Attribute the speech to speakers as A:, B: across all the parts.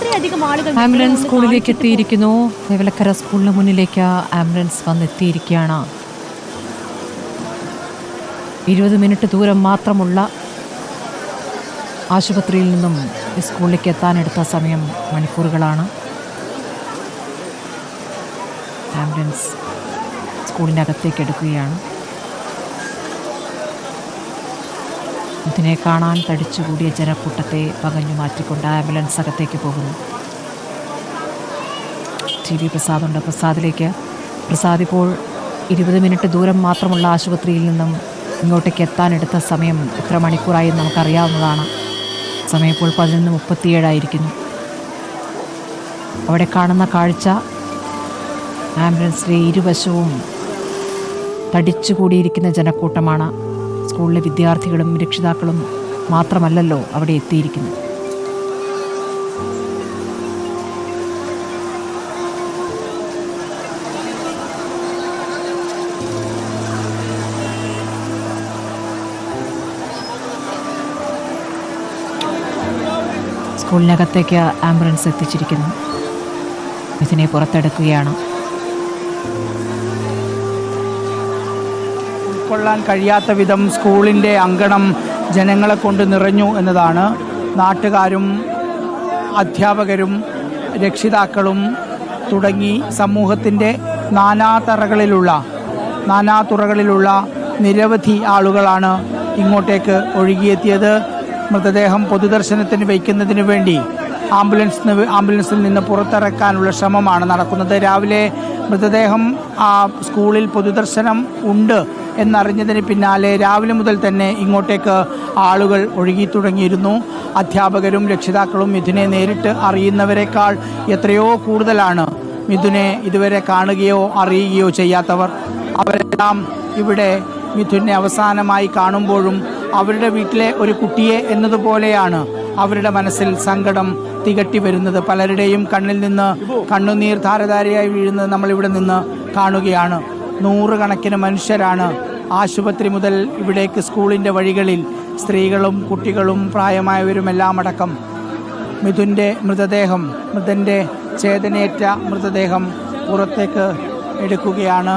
A: ഇത്രയധികം ആളുകൾ
B: ആംബുലൻസ് സ്കൂളിലേക്ക് എത്തിയിരിക്കുന്നു. ദേവലക്കര സ്കൂളിന് മുന്നിലേക്ക് ആംബുലൻസ് വന്നെത്തിയിരിക്കുകയാണ്. ഇരുപത് മിനിറ്റ് ദൂരം മാത്രമുള്ള ആശുപത്രിയിൽ നിന്നും സ്കൂളിലേക്ക് എത്താനെടുത്ത സമയം മണിക്കൂറുകളാണ്. ആംബുലൻസ് സ്കൂളിനകത്തേക്ക് എടുക്കുകയാണ്. ഇതിനെ കാണാൻ തടിച്ചുകൂടിയ ജനക്കൂട്ടത്തെ പകഞ്ഞു മാറ്റിക്കൊണ്ട് ആംബുലൻസ് അകത്തേക്ക് പോകുന്നു. ടി വി പ്രസാദുണ്ട്. പ്രസാദിലേക്ക്. പ്രസാദ് ഇപ്പോൾ ഇരുപത് മിനിറ്റ് ദൂരം മാത്രമുള്ള ആശുപത്രിയിൽ നിന്നും ഇങ്ങോട്ടേക്ക് എത്താനെടുത്ത സമയം എത്ര മണിക്കൂറായി നമുക്കറിയാവുന്നതാണ്. സമയം ഇപ്പോൾ പതിനൊന്ന് മുപ്പത്തിയേഴായിരിക്കുന്നു. അവിടെ കാണുന്ന കാഴ്ച ആംബുലൻസിലെ ഇരുവശവും തടിച്ചുകൂടിയിരിക്കുന്ന ജനക്കൂട്ടമാണ്. സ്കൂളിലെ വിദ്യാർത്ഥികളും രക്ഷിതാക്കളും മാത്രമല്ലല്ലോ അവിടെ എത്തിയിരിക്കുന്നത്. സ്കൂളിനകത്തേക്ക് ആംബുലൻസ് എത്തിച്ചിരിക്കുന്നു. ഇതിനെ പുറത്തെടുക്കുകയാണ്.
C: ഉൾക്കൊള്ളാൻ കഴിയാത്ത വിധം സ്കൂളിന്റെ അങ്കണം ജനങ്ങളെ കൊണ്ട് നിറഞ്ഞു എന്നതാണ്. നാട്ടുകാരും അധ്യാപകരും രക്ഷിതാക്കളും തുടങ്ങി സമൂഹത്തിന്റെ നാനാതറകളിലുള്ള നാനാതുറകളിലുള്ള നിരവധി ആളുകളാണ് ഇങ്ങോട്ടേക്ക് ഒഴുകിയെത്തിയത്. മൃതദേഹം പൊതുദർശനത്തിന് വയ്ക്കുന്നതിന് വേണ്ടി ആംബുലൻസ് ആംബുലൻസിൽ നിന്ന് പുറത്തിറക്കാനുള്ള ശ്രമമാണ് നടക്കുന്നത്. രാവിലെ മൃതദേഹം ആ സ്കൂളിൽ പൊതുദർശനം ഉണ്ട്. എന്നറിഞ്ഞതിന് പിന്നാലെ രാവിലെ മുതൽ തന്നെ ഇങ്ങോട്ടേക്ക് ആളുകൾ ഒഴുകി തുടങ്ങിയിരുന്നു. അധ്യാപകരും രക്ഷിതാക്കളും മിഥുനെ നേരിട്ട് അറിയുന്നവരെക്കാൾ എത്രയോ കൂടുതലാണ് മിഥുനെ ഇതുവരെ കാണുകയോ അറിയുകയോ ചെയ്യാത്തവർ. അവരെല്ലാം ഇവിടെ മിഥുനെ അവസാനമായി കാണുമ്പോഴും അവരുടെ വീട്ടിലെ ഒരു കുട്ടിയെ എന്നതുപോലെയാണ് അവരുടെ മനസ്സിൽ സങ്കടം തികട്ടി വരുന്നത്. പലരുടെയും കണ്ണിൽ നിന്ന് കണ്ണുനീർ ധാരധാരയായി വീഴുന്നത് നമ്മളിവിടെ നിന്ന് കാണുകയാണ്. നൂറുകണക്കിന് മനുഷ്യരാണ് ആശുപത്രി മുതൽ ഇവിടേക്ക് സ്കൂളിന്റെ വഴികളിൽ സ്ത്രീകളും കുട്ടികളും പ്രായമായവരുമെല്ലാം അടക്കം മിഥുന്റെ മൃതദേഹം മൃതന്റെ ചേതനേറ്റ മൃതദേഹം പുറത്തേക്ക് എടുക്കുകയാണ്.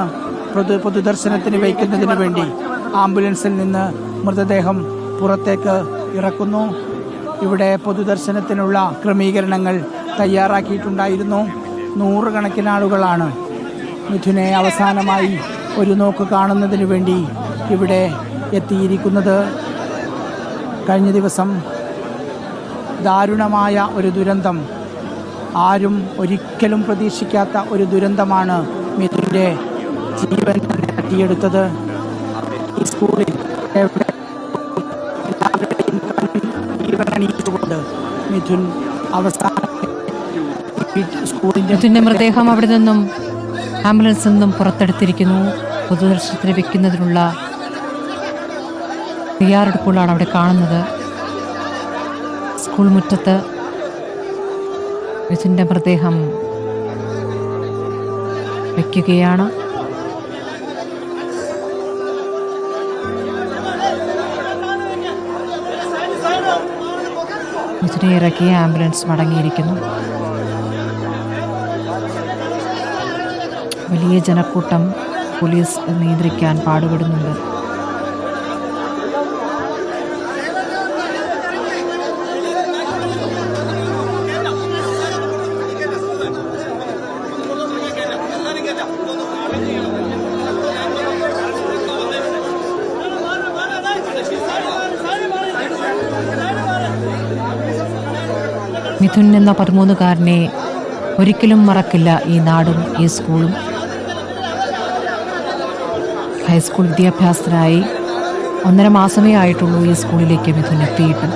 C: പൊതു പൊതുദർശനത്തിന് വയ്ക്കുന്നതിന് വേണ്ടി ആംബുലൻസിൽ നിന്ന് മൃതദേഹം പുറത്തേക്ക് ഇറക്കുന്നു. ഇവിടെ പൊതുദർശനത്തിനുള്ള ക്രമീകരണങ്ങൾ തയ്യാറാക്കിയിട്ടുണ്ടായിരുന്നു. നൂറുകണക്കിന് ആളുകളാണ് മിഥുനെ അവസാനമായി ഒരു നോക്ക് കാണുന്നതിന് വേണ്ടി ഇവിടെ എത്തിയിരിക്കുന്നത് കഴിഞ്ഞ ദിവസം ദാരുണമായ ഒരു ദുരന്തം. ആരും ഒരിക്കലും പ്രതീക്ഷിക്കാത്ത ഒരു ദുരന്തമാണ് മിഥുന്റെ ജീവൻ തട്ടിയെടുത്തത്. ഈ സ്കൂളിൽ എല്ലാവരുടെയും മിഥുൻ അവസാന
B: സ്കൂളിന്റെ മൃതദേഹം അവിടെ നിന്നും ആംബുലൻസിൽ നിന്നും പുറത്തെടുത്തിരിക്കുന്നു. പൊതുദർശനത്തിന് വെക്കുന്നതിനുള്ള തയ്യാറെടുപ്പുകളാണ് അവിടെ കാണുന്നത്. സ്കൂൾ മുറ്റത്ത് മിഥുന്റെ മൃതദേഹം വയ്ക്കുകയാണ് മിഥുനെ ഇറക്കിയ ആംബുലൻസ് മടങ്ങിയിരിക്കുന്നു. വലിയ ജനക്കൂട്ടം പോലീസ് നിയന്ത്രിക്കാൻ പാടുപെടുന്നുണ്ട്. മിഥുൻ എന്ന പതിമൂന്നുകാരനെ ഒരിക്കലും മറക്കില്ല ഈ നാടും ഈ സ്കൂളും. ഹൈസ്കൂൾ വിദ്യാഭ്യാസത്തിനായി ഒന്നര മാസമേ ആയിട്ടുള്ളൂ ഈ സ്കൂളിലേക്ക് മിഥുൻ എത്തിയിട്ട്.